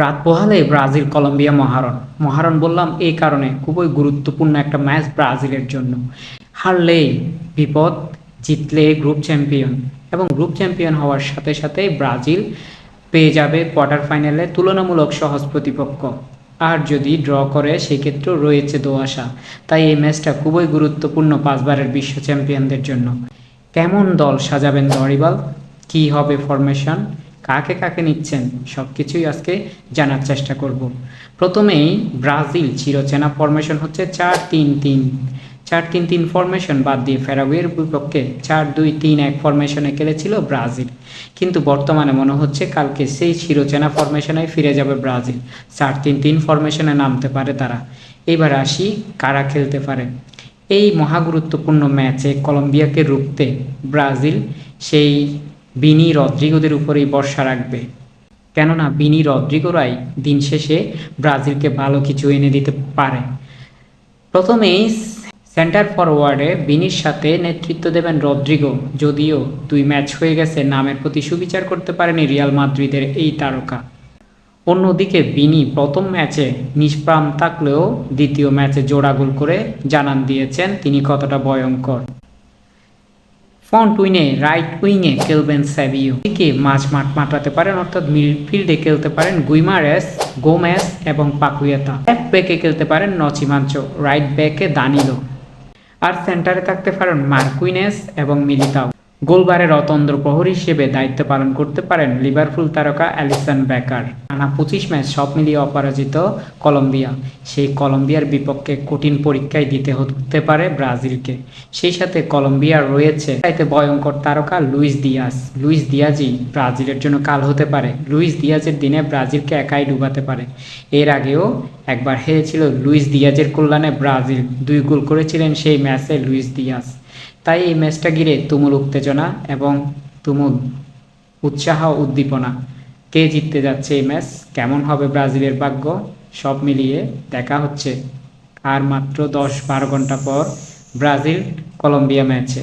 রাত পোহালে Brazil Colombia মহারণ। মহারণ বললাম এই কারণে, খুবই গুরুত্বপূর্ণ একটা ম্যাচ ব্রাজিলের জন্য। হারলে বিপদ, জিতলে গ্রুপ চ্যাম্পিয়ন এবং গ্রুপ চ্যাম্পিয়ন হওয়ার সাথে সাথে ব্রাজিল পেয়ে যাবে কোয়ার্টার ফাইনালে তুলনামূলক সহজ প্রতিপক্ষ। আর যদি ড্র করে, সেক্ষেত্রেও রয়েছে দোয়াশা তাই এই ম্যাচটা খুবই গুরুত্বপূর্ণ পাঁচবারের বিশ্ব চ্যাম্পিয়নদের জন্য। কেমন দল সাজাবেন দরিবাল কি হবে ফরমেশন কাকে কাকে নিচ্ছেন সব কিছুই আজকে জানার চেষ্টা করব। প্রথমেই ব্রাজিল চিরচেনা ফরমেশন হচ্ছে চার তিন তিন। চার তিন তিন ফরমেশন বাদ দিয়ে ফেরাগুয়ের বিপক্ষে চার দুই তিন এক ফরমেশনে খেলেছিল ব্রাজিল। কিন্তু বর্তমানে মনে হচ্ছে কালকে সেই চিরচেনা ফরমেশনে ফিরে যাবে ব্রাজিল। চার তিন তিন ফরমেশনে নামতে পারে তারা। এবার আসি কারা খেলতে পারে। এই মহাগুরুত্বপূর্ণ ম্যাচে কলম্বিয়াকে রুখতে ব্রাজিল সেই বিনি রদ্রিগোদের উপরেই বর্ষা রাখবে। কেননা বিনি রদ্রিগোরাই দিন শেষে ব্রাজিলকে ভালো কিছু এনে দিতে পারে। প্রথমেই সেন্টার ফরওয়ার্ডে বিনির সাথে নেতৃত্ব দেবেন রদ্রিগো, যদিও দুই ম্যাচ হয়ে গেছে, নামের প্রতি সুবিচার করতে পারেনি রিয়াল মাদ্রিদের এই তারকা। অন্যদিকে বিনি প্রথম ম্যাচে নিষ্প্রাণ থাকলেও দ্বিতীয় ম্যাচে জোড়া গোল করে জানান দিয়েছেন, তিনি কতটা ভয়ঙ্কর। ফ্রন্ট উইনে রাইট উইংয়ে খেলবেন স্যাভিও দিকে মাঝ মাঠ মাটাতে পারেন, অর্থাৎ মিডফিল্ডে খেলতে পারেন গুইমারেস, গোমেস এবং পাকুয়েতা। লেফট ব্যাকে খেলতে পারেন নচিমাঞ্চ রাইট ব্যাকে দানিলো। আর সেন্টারে থাকতে পারেন মার্কুইনেস এবং মিলিতাও। গোলবারের অতন্দ্র প্রহরী হিসেবে দায়িত্ব পালন করতে পারেন লিভারপুল তারকা অ্যালিসন বেকার টানা পঁচিশ ম্যাচ সব মিলিয়ে অপরাজিত কলম্বিয়া। সেই কলম্বিয়ার বিপক্ষে কঠিন পরীক্ষায় দিতে হতে পারে ব্রাজিলকে। সেই সাথে কলম্বিয়ার রয়েছে চাইতে ভয়ঙ্কর তারকা লুইস দিয়াস লুইস দিয়াজি ব্রাজিলের জন্য কাল হতে পারে। লুইস দিয়াজের দিনে ব্রাজিলকে একাই ডুবাতে পারে। এর আগেও একবার হেরেছিল লুইস দিয়াজের কল্যাণে ব্রাজিল। দুই গোল করেছিলেন সেই ম্যাচে লুইস দিয়াস তাই এই ম্যাচটা ঘিরে তুমুল উত্তেজনা এবং তুমুল উৎসাহ উদ্দীপনা। কে জিততে যাচ্ছে এই ম্যাচ? কেমন হবে ব্রাজিলের ভাগ্য? সব মিলিয়ে দেখা হচ্ছে। আর মাত্র দশ বারো ঘণ্টা পর ব্রাজিল কলম্বিয়া ম্যাচে।